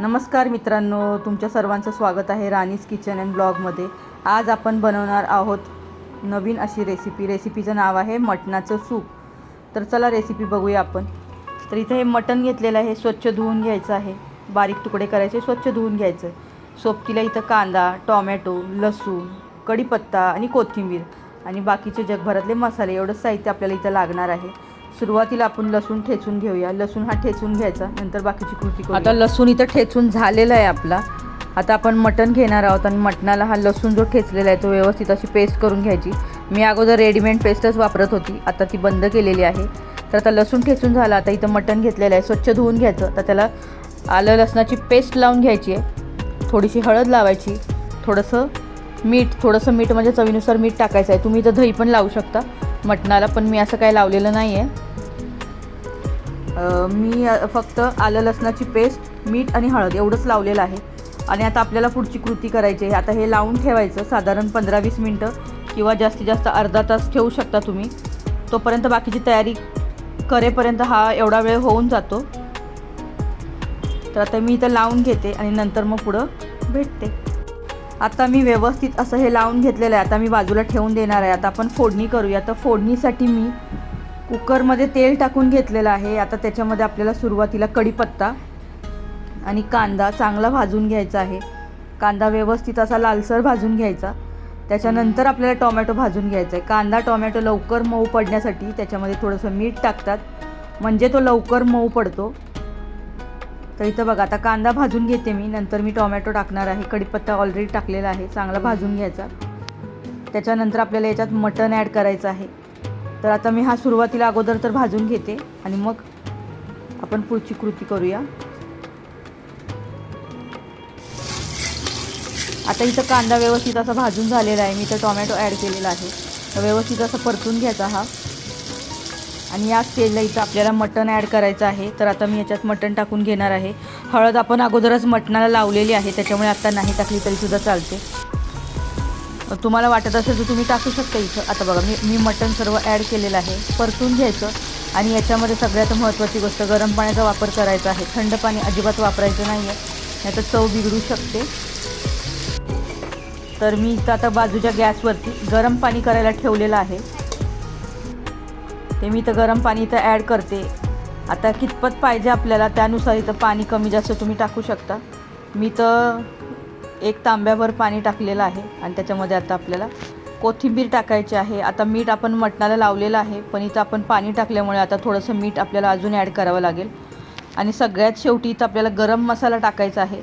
नमस्कार मित्रांनो तुमच्या सर्वांचं स्वागत आहे राणीज किचन अँड ब्लॉगमध्ये. आज आपण बनवणार आहोत नवीन अशी रेसिपी. रेसिपीचं नाव आहे मटणाचं सूप. तर चला रेसिपी बघूया आपण. तर इथं हे मटण घेतलेलं आहे स्वच्छ धुवून घ्यायचं आहे. बारीक तुकडे करायचे स्वच्छ धुवून घ्यायचं. सोबतीला इथं कांदा टॉमॅटो लसूण कढीपत्ता आणि कोथिंबीर आणि बाकीचे जगभरातले मसाले एवढंच साहित्य आपल्याला इथं लागणार आहे. सुरुवातीला आपण लसूण ठेचून घेऊया. लसूण हा ठेचून घ्यायचा. नंतर बाकीची कृती करू आता लसूण इथं ठेचून झालेला आहे आपला. आता आपण मटण घेणार आहोत आणि मटणाला हा लसूण जो ठेचलेला आहे तो व्यवस्थित अशी पेस्ट करून घ्यायची. मी अगोदर रेडीमेड पेस्टच वापरत होती. आता ती बंद केलेली आहे. तर आता लसूण ठेचून झालं. आता इथं मटण घेतलेलं आहे. स्वच्छ धुवून घ्यायचं. तर त्याला आलं लसणाची पेस्ट लावून घ्यायची आहे. थोडीशी हळद लावायची. थोडंसं मीठ. थोडंसं मीठ म्हणजे चवीनुसार मीठ टाकायचं आहे. तुम्ही इथं दही पण लावू शकता. मटणाला पण मी असं काही लावलेलं नाही आहे मी फक्त आलं लसणाची पेस्ट मीठ आणि हळद एवढंच लावलेलं आहे. आणि आता आपल्याला पुढची कृती करायची आहे. आता हे लावून ठेवायचं साधारण पंधरा वीस मिनटं किंवा जास्तीत जास्त अर्धा तास ठेवू शकता तुम्ही. तोपर्यंत बाकीची तयारी करेपर्यंत हा एवढा वेळ होऊन जातो. तर आता मी इथं लावून घेते आणि नंतर मग पुढं भेटते. आता मी व्यवस्थित असं हे लावून घेतलेलं आहे. आता मी बाजूला ठेवून देणार आहे. आता आपण फोडणी करूया. तर फोडणीसाठी मी कुकरमध्ये तेल टाकून घेतलेलं आहे. आता त्याच्यामध्ये आपल्याला सुरुवातीला कढीपत्ता आणि कांदा चांगला भाजून घ्यायचा आहे. कांदा व्यवस्थित असा लालसर भाजून घ्यायचा. त्याच्यानंतर आपल्याला टोमॅटो भाजून घ्यायचा आहे. कांदा टोमॅटो लवकर मऊ पडण्यासाठी त्याच्यामध्ये थोडंसं मीठ टाकतात. म्हणजे तो लवकर मऊ पडतो. तर इथं बघा आता कांदा भाजून घेते मी. नंतर मी टोमॅटो टाकणार आहे. कढीपत्ता ऑलरेडी टाकलेला आहे. चांगला भाजून घ्यायचा. त्याच्यानंतर आपल्याला याच्यात मटण ॲड करायचं आहे. तर आता मी हा सुरुवातीला अगोदर तर भाजून घेते आणि मग आपण पुढची कृती करूया. आता इथं कांदा व्यवस्थित असा भाजून झालेला आहे. मी इथं टोमॅटो ॲड केलेला आहे. तर व्यवस्थित असं परतून घ्यायचा हा. आणि या स्टेजला इथं आपल्याला मटण ॲड करायचं आहे. तर आता मी याच्यात मटण टाकून घेणार आहे. हळद आपण अगोदरच मटणाला लावलेली आहे. त्याच्यामुळे आता नाही टाकली तरीसुद्धा चालते. तुम्हाला वाटत असेल तर तुम्ही टाकू शकता इथं. आता बघा मी मी मटण सर्व ॲड केलेलं आहे. परतून घ्यायचं. आणि याच्यामध्ये सगळ्यात महत्त्वाची गोष्ट गरम पाण्याचा वापर करायचा आहे. थंड पाणी अजिबात वापरायचं नाही आहे नाही तर चव बिघडू शकते. तर मी इथं आता बाजूच्या गॅसवरती गरम पाणी करायला ठेवलेलं आहे. ते मी इथं गरम पाणी इथं ॲड करते. आता कितपत पाहिजे आपल्याला त्यानुसार इथं पाणी कमी जास्त तुम्ही टाकू शकता. मी तर एक तांब्यावर पाणी टाकलेलं आहे आणि त्याच्यामध्ये आता आपल्याला कोथिंबीर टाकायची आहे. आता मीठ आपण मटणाला लावलेलं आहे पण इथं आपण पाणी टाकल्यामुळे आता थोडंसं मीठ आपल्याला अजून ॲड करावं लागेल. आणि सगळ्यात शेवटी इथं आपल्याला गरम मसाला टाकायचा आहे.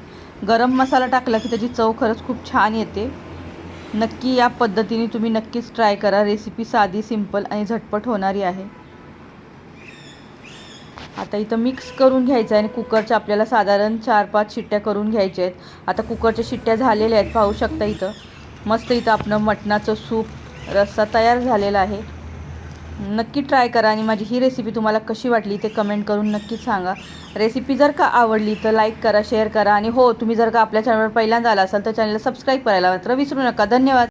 गरम मसाला टाकला की त्याची चव खरंच खूप छान येते. नक्की या पद्धतीने तुम्ही नक्कीच ट्राय करा. रेसिपी साधी सिंपल आणि झटपट होणारी आहे. आता इथं मिक्स करून घ्यायचं आहे आणि कुकरच्या आपल्याला साधारण चार पाच शिट्ट्या करून घ्यायच्या आहेत. आता कुकरच्या शिट्ट्या झालेल्या आहेत पाहू शकता इथं. मस्त इथं आपलं मटणाचं सूप रस्सा तयार झालेला आहे. नक्की ट्राय करा आणि माझी ही रेसिपी तुम्हाला कशी वाटली ते कमेंट करून नक्कीच सांगा. रेसिपी जर का आवडली तर लाईक करा शेअर करा आणि हो तुम्ही जर का आपल्या चॅनलवर पहिल्यांदा आला असाल तर चॅनलला सबस्क्राईब करायला मात्र विसरू नका. धन्यवाद.